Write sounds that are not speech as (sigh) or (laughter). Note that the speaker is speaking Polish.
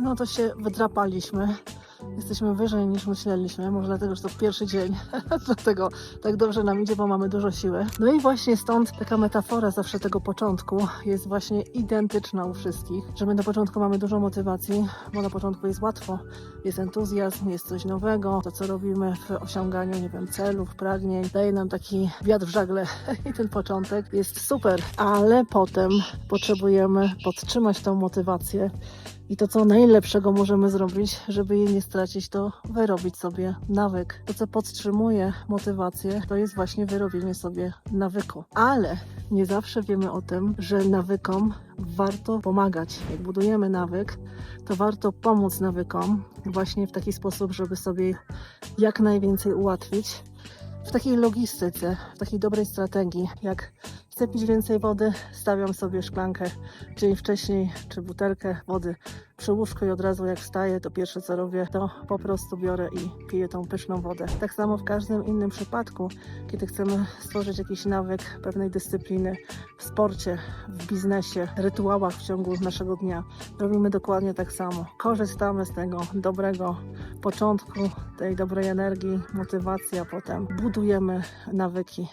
no to się wydrapaliśmy. Jesteśmy wyżej niż myśleliśmy, może dlatego, że to pierwszy dzień, (laughs) dlatego tak dobrze nam idzie, bo mamy dużo siły. No i właśnie stąd taka metafora zawsze tego początku jest właśnie identyczna u wszystkich, że my na początku mamy dużo motywacji, bo na początku jest łatwo, jest entuzjazm, jest coś nowego, to co robimy w osiąganiu, nie wiem, celów, pragnień, daje nam taki wiatr w żagle (laughs) i ten początek jest super, ale potem potrzebujemy podtrzymać tą motywację i to, co najlepszego możemy zrobić, żeby jej nie stracić, to wyrobić sobie nawyk. To, co podtrzymuje motywację, to jest właśnie wyrobienie sobie nawyku. Ale nie zawsze wiemy o tym, że nawykom warto pomagać. Jak budujemy nawyk, to warto pomóc nawykom właśnie w taki sposób, żeby sobie jak najwięcej ułatwić. W takiej logistyce, w takiej dobrej strategii, jak chcę pić więcej wody, stawiam sobie szklankę dzień wcześniej, czy butelkę wody przy łóżku i od razu jak wstaję, to pierwsze co robię, to po prostu biorę i piję tą pyszną wodę. Tak samo w każdym innym przypadku, kiedy chcemy stworzyć jakiś nawyk pewnej dyscypliny w sporcie, w biznesie, rytuałach w ciągu naszego dnia, robimy dokładnie tak samo. Korzystamy z tego dobrego początku, tej dobrej energii, motywacji, a potem budujemy nawyki